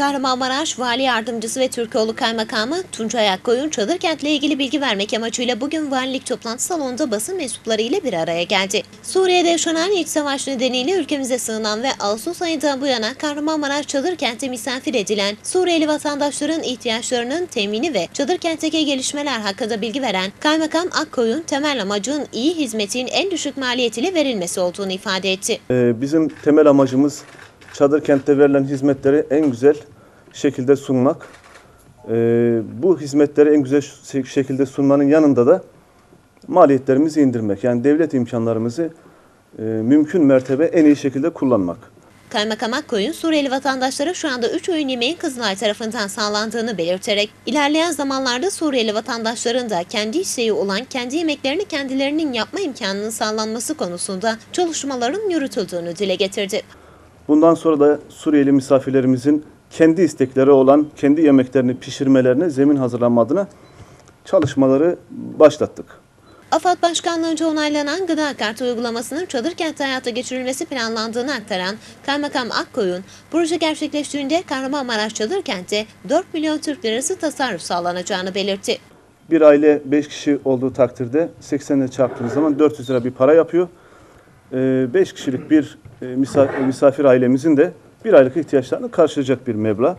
Kahramanmaraş Vali Yardımcısı ve Türkoğlu Kaymakamı Tuncay Akkoyun Çadırkent'le ilgili bilgi vermek amacıyla bugün valilik toplantı salonunda basın mensupları ile bir araya geldi. Suriye'de yaşanan iç savaş nedeniyle ülkemize sığınan ve Ağustos ayından bu yana Kahramanmaraş Çadırkent'te misafir edilen Suriyeli vatandaşların ihtiyaçlarının temini ve Çadırkent'teki gelişmeler hakkında bilgi veren Kaymakam Akkoyun temel amacın iyi hizmetin en düşük maliyetiyle verilmesi olduğunu ifade etti. Ee, Bizim temel amacımız çadır kentte verilen hizmetleri en güzel şekilde sunmak. Ee, Bu hizmetleri en güzel şekilde sunmanın yanında da maliyetlerimizi indirmek. Yani devlet imkanlarımızı e, mümkün mertebe en iyi şekilde kullanmak. Kaymakam Akkoyun Suriyeli vatandaşlara şu anda 3 öğün yemeğin Kızılay tarafından sağlandığını belirterek ilerleyen zamanlarda Suriyeli vatandaşların da kendi isteği olan kendi yemeklerini kendilerinin yapma imkanının sağlanması konusunda çalışmaların yürütüldüğünü dile getirdi. Bundan sonra da Suriyeli misafirlerimizin kendi istekleri olan kendi yemeklerini pişirmelerine zemin hazırlanma adına çalışmaları başlattık. AFAD Başkanlığı'nca onaylanan gıda kartı uygulamasının Çadırkent'te hayata geçirilmesi planlandığını aktaran Kaymakam Akkoyun, proje gerçekleştiğinde Kahramanmaraş Çadırkent'te 4 milyon Türk lirası tasarruf sağlanacağını belirtti. Bir aile 5 kişi olduğu takdirde 80 ile çarptığınız zaman 400 lira bir para yapıyor. 5 kişilik bir e, misa- misafir ailemizin de bir aylık ihtiyaçlarını karşılayacak bir meblağ.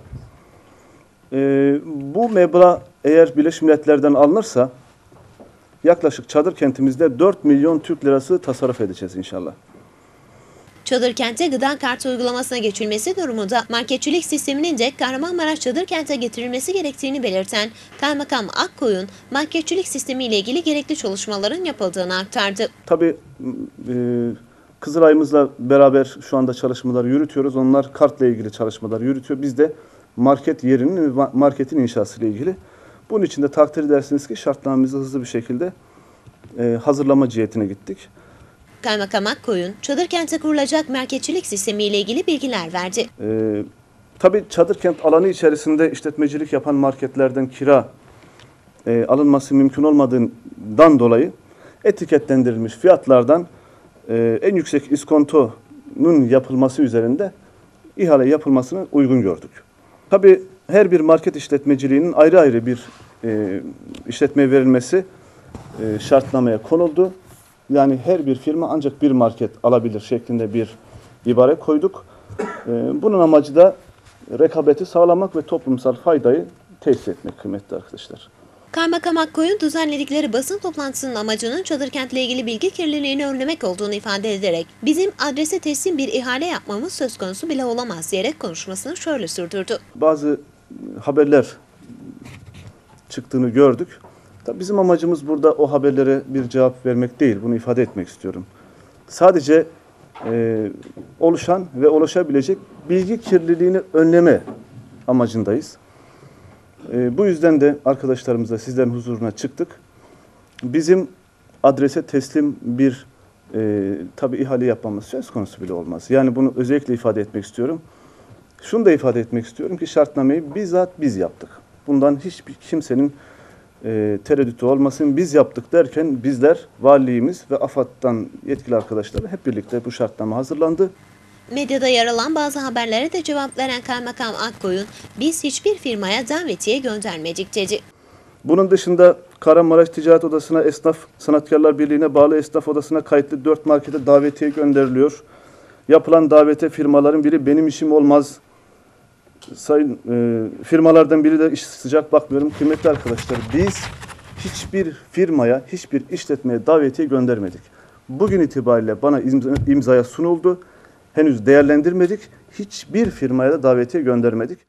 E, Bu meblağ eğer Birleşmiş Milletler'den alınırsa yaklaşık çadır kentimizde 4 milyon Türk lirası tasarruf edeceğiz inşallah. Çadırkent'te gıda kartı uygulamasına geçilmesi durumunda marketçilik sisteminin de Kahramanmaraş Çadırkent'e getirilmesi gerektiğini belirten Kaymakam Akkoyun, marketçilik sistemi ile ilgili gerekli çalışmaların yapıldığını aktardı. Tabii e, Kızılay'ımızla beraber şu anda çalışmalar yürütüyoruz. Onlar kartla ilgili çalışmalar yürütüyor. Biz de market yerinin marketin inşası ile ilgili. Bunun için de takdir edersiniz ki şartnamemizi hızlı bir şekilde e, hazırlama cihetine gittik. Kaymakam Akkoyun, Çadırkent'e kurulacak marketçilik sistemi ile ilgili bilgiler verdi. E, tabii Çadırkent alanı içerisinde işletmecilik yapan marketlerden kira e, alınması mümkün olmadığından dolayı etiketlendirilmiş fiyatlardan e, en yüksek iskontonun yapılması üzerinde ihale yapılmasını uygun gördük. Tabii her bir market işletmeciliğinin ayrı ayrı bir e, işletmeye verilmesi e, şartnamaya konuldu. Yani her bir firma ancak bir market alabilir şeklinde bir ibare koyduk. E, bunun amacı da rekabeti sağlamak ve toplumsal faydayı tesis etmek kıymetli arkadaşlar. Kaymakam Akkoyun düzenledikleri basın toplantısının amacının Çadırkent'le ilgili bilgi kirliliğini önlemek olduğunu ifade ederek bizim adrese teslim bir ihale yapmamız söz konusu bile olamaz diyerek konuşmasını şöyle sürdürdü. bazı haberler çıktığını gördük. Tabii bizim amacımız burada o haberlere bir cevap vermek değil, bunu ifade etmek istiyorum. Sadece e, oluşan ve oluşabilecek bilgi kirliliğini önleme amacındayız. E, bu yüzden de arkadaşlarımızla sizlerin huzuruna çıktık. Bizim adrese teslim bir e, tabii ihale yapmamız söz konusu bile olmaz. Yani bunu özellikle ifade etmek istiyorum. Şunu da ifade etmek istiyorum ki şartnameyi bizzat biz yaptık. Bundan hiçbir kimsenin e, tereddütü olmasın. Biz yaptık derken bizler, valiliğimiz ve AFAD'dan yetkili arkadaşlar hep birlikte bu şartname hazırlandı. Medyada yer alan bazı haberlere de cevap veren Kaymakam Akkoyun, biz hiçbir firmaya davetiye göndermedik dedi. Bunun dışında Kahramanmaraş Ticaret Odası'na, Esnaf Sanatkarlar Birliği'ne bağlı esnaf odasına kayıtlı 4 markete davetiye gönderiliyor. Yapılan davete firmaların biri benim işim olmaz. Sayın e, firmalardan biri de iş sıcak bakmıyorum. Kıymetli arkadaşlar biz hiçbir firmaya, hiçbir işletmeye davetiye göndermedik. Bugün itibariyle bana imza- imzaya sunuldu. Henüz değerlendirmedik. Hiçbir firmaya da davetiye göndermedik.